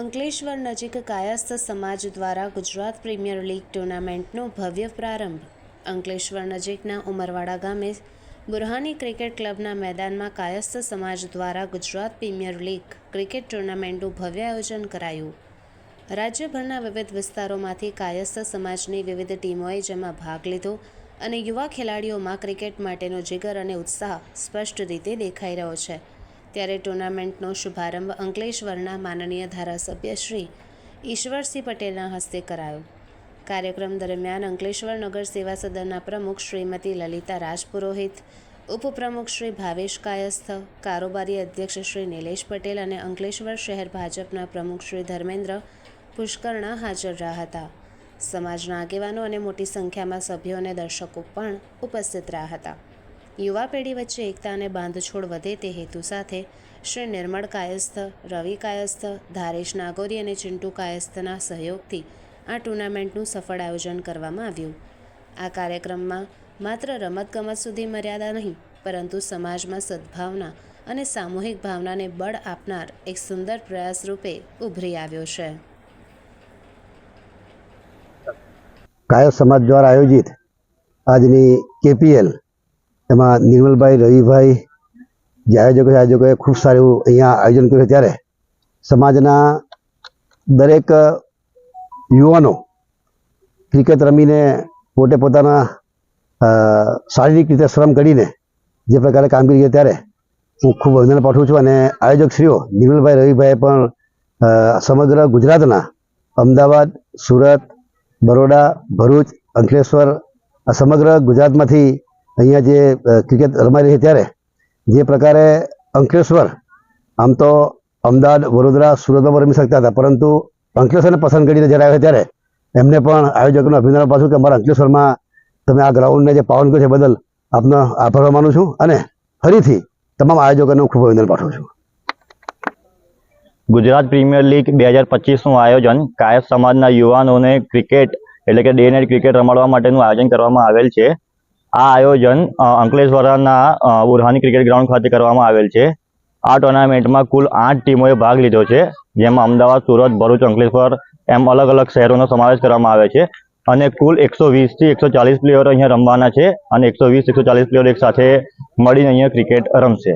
અંકલેશ્વર નજીક કાયસ્થ સમાજ દ્વારા ગુજરાત પ્રીમિયર લીગ ટુર્નામેન્ટનો ભવ્ય પ્રારંભ. અંકલેશ્વર નજીકના ઉમરવાડા ગામે બુરહાની ક્રિકેટ ક્લબના મેદાનમાં કાયસ્થ સમાજ દ્વારા ગુજરાત પ્રીમિયર લીગ ક્રિકેટ ટુર્નામેન્ટનું ભવ્ય આયોજન કરાયું. રાજ્યભરના વિવિધ વિસ્તારોમાંથી કાયસ્થ સમાજની વિવિધ ટીમોએ જેમાં ભાગ લીધો અને યુવા ખેલાડીઓમાં ક્રિકેટ માટેનો જીગર અને ઉત્સાહ સ્પષ્ટ રીતે દેખાઈ રહ્યો છે. ત્યારે ટુર્નામેન્ટનો શુભારંભ અંકલેશ્વરના માનનીય ધારાસભ્ય શ્રી ઈશ્વરસિંહ પટેલના હસ્તે કરાયો. કાર્યક્રમ દરમિયાન અંકલેશ્વર નગર સેવા સદનના પ્રમુખ શ્રીમતી લલિતા રાજપુરોહિત, ઉપપ્રમુખ શ્રી ભાવેશ કાયસ્થ, કારોબારી અધ્યક્ષ શ્રી નિલેશ પટેલ અને અંકલેશ્વર શહેર ભાજપના પ્રમુખ શ્રી ધર્મેન્દ્ર પુષ્કરણા હાજર રહ્યા હતા. સમાજના આગેવાનો અને મોટી સંખ્યામાં સભ્યો અને દર્શકો પણ ઉપસ્થિત રહ્યા હતા. યુવા પેઢી વચ્ચે એકતા અને બાંધછોડ વધે તે હેતુ સાથે શ્રી નિર્મળ કાયસ્થ, રવિ કાયસ્થ, ધારેશ નાગોરી અને ચિંટુ કાયસ્થના સહયોગથી આ ટુર્નામેન્ટનું સફળ આયોજન કરવામાં આવ્યું. આ કાર્યક્રમમાં માત્ર રમતગમત સુધી મર્યાદા નહીં, પરંતુ સમાજમાં સદ્ભાવના અને સામૂહિક ભાવનાને બળ આપનાર એક સુંદર પ્રયાસ રૂપે ઉભરી આવ્યો છે. કાયો સમાજ દ્વારા આયોજિત આજની કેપીએલ એમાં નિર્મલભાઈ રવિભાઈ જે આયોજકો છે, આયોજકોએ ખૂબ સારું અહીંયા આયોજન કર્યું ત્યારે સમાજના દરેક યુવાનો ક્રિકેટ રમીને પોતે પોતાના શારીરિક રીતે શ્રમ કરીને જે પ્રકારે કામગીરી કરી ત્યારે હું ખૂબ અભિનંદન પાઠવું છું. અને આયોજકશ્રીઓ, નિર્મલભાઈ રવિભાઈએ પણ સમગ્ર ગુજરાતના અમદાવાદ, સુરત, બરોડા, ભરૂચ, અંકલેશ્વર, આ સમગ્ર ગુજરાતમાંથી અહીંયા જે ક્રિકેટ રમાઈ રહી ત્યારે, જે પ્રકારે અંકલેશ્વર, આમ તો અમદાવાદ, વડોદરા, સુરતમાં રમી શકતા હતા, પરંતુ અંકલેશ્વરને પસંદ કરીને જ્યારે આવ્યા ત્યારે, એમને પણ આયોજકોને અભિનંદન પાછું કે અમારા અંકલેશ્વરમાં તમે આ ગ્રાઉન્ડને જે પાવન કર્યું છે બદલ આપનો આભાર માનું છું અને ફરીથી તમામ આયોજકોને ખૂબ અભિનંદન પાઠવું છું. ગુજરાત પ્રીમિયર લીગ બે હજાર પચીસનું આયોજન કાયસ્થ સમાજના યુવાનોને ક્રિકેટ એટલે કે ડે નાઇટ ક્રિકેટ રમાડવા માટેનું આયોજન કરવામાં આવેલ છે. આ આયોજન અંકલેશ્વરના બુરહાની ક્રિકેટ ગ્રાઉન્ડ ખાતે કરવામાં આવેલ છે. આ ટુર્નામેન્ટમાં કુલ આઠ ટીમોએ ભાગ લીધો છે, જેમાં અમદાવાદ, સુરત, ભરૂચ, અંકલેશ્વર એમ અલગ અલગ શહેરોનો સમાવેશ કરવામાં આવે છે અને કુલ એકસો વીસથી એકસો ચાલીસ પ્લેયરો અહીંયા રમવાના છે અને એકસો વીસ, એકસો ચાલીસ પ્લેયરો એક સાથે મળીને અહીંયા ક્રિકેટ રમશે.